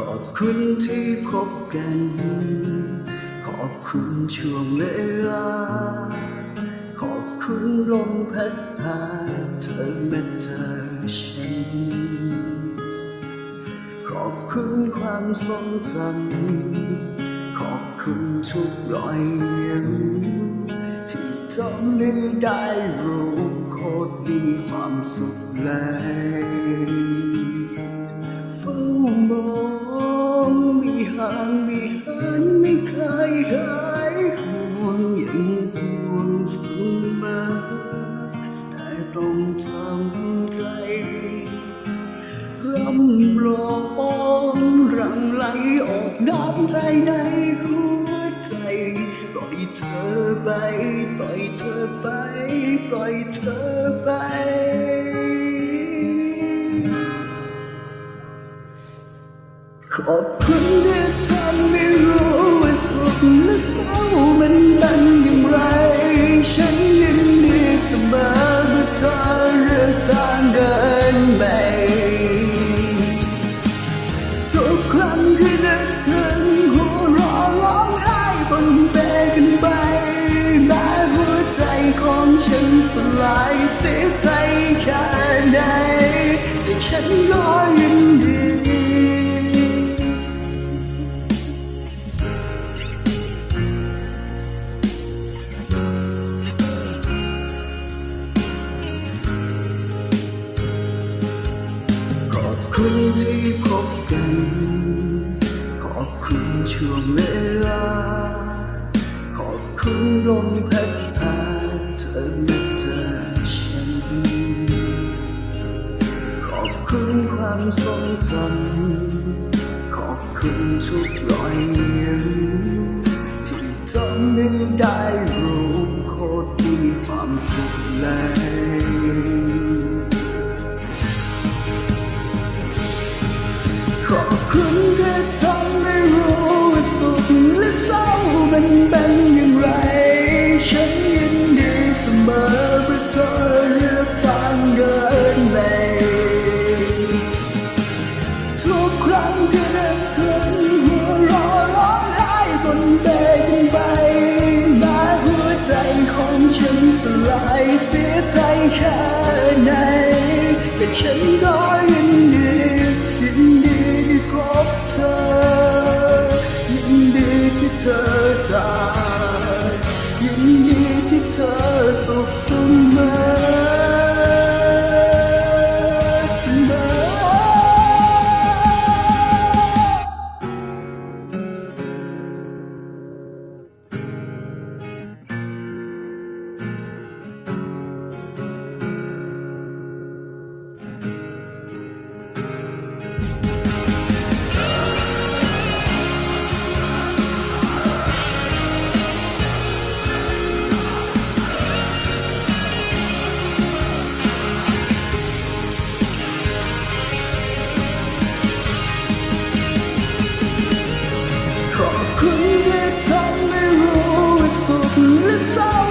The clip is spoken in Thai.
ขอบคุณที่พบกัน ขอบคุณช่วงเวลา ขอบคุณลมพัดพาเธอมาเจอฉัน ขอบคุณความทรงจำขอบคุณทุกรอยยิ้มที่ทำให้ได้รู้โคตรมีความสุขเลย ภายในหัวใจ ปล่อยเธอไป ปล่อยเธอไป ปล่อยเธอไป ขอบคุณที่ทำให้รู้ว่าสุขและเศร้า ฉันสลายเสียใจแค่ไหนแต่ฉันก็ยินดีขอบคุณที่พบกัน ขอบคุณช่วงเวลา ขอบคุณลมพัด ทรงจำขอบคุณทุกรอยยิ้มที่ทำให้ได้รู้โคตรมีความสุขเลยขอบคุณที่ทำให้รู้ว่าสุขและเศร้ามันเป็น ต่ยเสียใจแค่ไหนแต่ฉันก็ยินดียินดีที่พบเธอ ยินดีที่เธอจากยินดีที่เธอสุขเสมอ slow.